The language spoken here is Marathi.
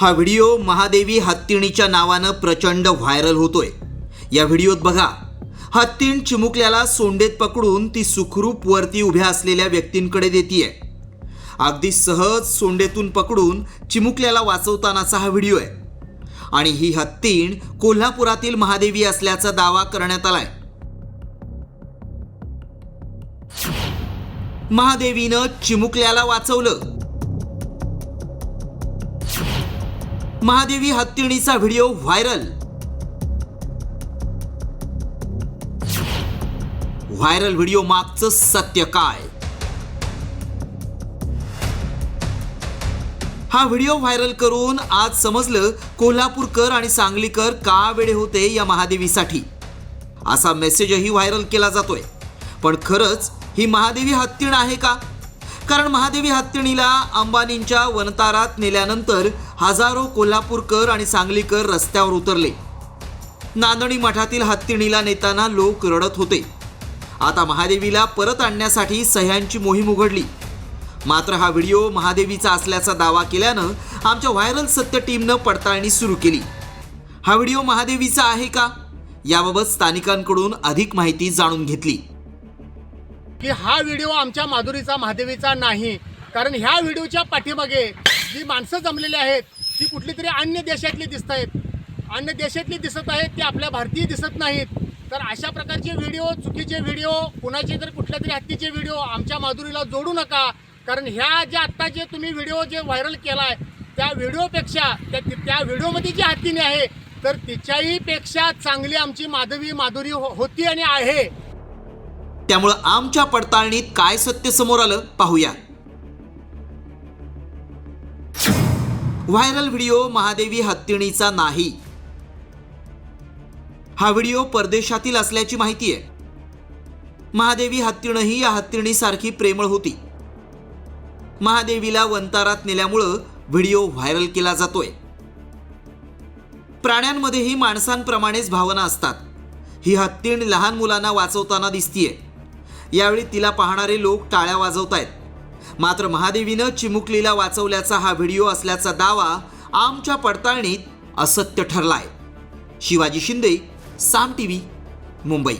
हा व्हिडिओ महादेवी हत्तीणीच्या नावानं प्रचंड व्हायरल होतोय. या व्हिडिओत बघा हत्तीण चिमुकल्याला सोंडेत पकडून ती सुखरूप वरती उभ्या असलेल्या व्यक्तींकडे देतीये. अगदी सहज सोंडेतून पकडून चिमुकल्याला वाचवतानाचा हा व्हिडिओ आहे. आणि ही हत्तीण कोल्हापुरातील महादेवी असल्याचा दावा करण्यात आलाय. महादेवीनं चिमुकल्याला वाचवलं. महादेवी हत्तीणीचा व्हिडिओ व्हायरल. व्हायरल व्हिडिओ मागचं सत्य काय? हा व्हिडिओ व्हायरल करून आज समजलं कोल्हापूरकर आणि सांगलीकर का वेळे होते या महादेवीसाठी. असा मेसेजही व्हायरल केला जातोय. पण खरंच ही महादेवी हत्तीण आहे का? कारण महादेवी हत्तीणीला अंबानींच्या वनतारात नेल्यानंतर हजारो कोल्हापूरकर आणि सांगलीकर रस्त्यावर उतरले. नांदणी मठातील हत्तीणीला नेताना लोक रडत होते. आता महादेवीला परत आणण्यासाठी सह्यांची मोहीम उघडली. मात्र हा व्हिडिओ महादेवीचा असल्याचा दावा केल्यानं आमच्या व्हायरल सत्य टीमनं पडताळणी सुरू केली. हा व्हिडिओ महादेवीचा आहे का? याबाबत स्थानिकांकडून अधिक माहिती जाणून घेतली. की हा व्हिडिओ आमच्या माधुरीचा महादेवीचा नाही. कारण ह्या व्हिडिओच्या पाठीमागे जी माणसं जमलेली आहेत ती कुठली तरी अन्य देशातली दिसत आहेत अन्य देशातली दिसत आहेत ती आपल्या भारतीय दिसत नाहीत. तर अशा प्रकारचे व्हिडिओ चुकीचे व्हिडिओ कुणाचे तर कुठल्या तरी हत्तीचे व्हिडिओ आमच्या माधुरीला जोडू नका. कारण ह्या ज्या आत्ता जे तुम्ही व्हिडिओ जे व्हायरल केला आहे त्या व्हिडिओपेक्षा त्या त्या व्हिडिओमध्ये जी हत्तीने आहे तर तिच्याहीपेक्षा चांगली आमची माधवी माधुरी हो- होती आणि आहे. त्यामुळं आमच्या पडताळणीत काय सत्य समोर आलं पाहूया. व्हायरल व्हिडिओ महादेवी हत्तीणीचा नाही. हा व्हिडिओ परदेशातील असल्याची माहिती आहे. महादेवी हत्तीणही या हत्तीणीसारखी प्रेमळ होती. महादेवीला वंतारात नेल्यामुळं व्हिडिओ व्हायरल केला जातोय. प्राण्यांमध्येही माणसांप्रमाणेच भावना असतात. ही हत्तीण लहान मुलांना वाचवताना दिसतीये. यावेळी तिला पाहणारे लोक टाळ्या वाजवतायत. मात्र महादेवीनं चिमुकलीला वाचवल्याचा हा व्हिडिओ असल्याचा दावा आमच्या पडताळणीत असत्य ठरलाय. Shivaji Shinde Saam T V Mumbai.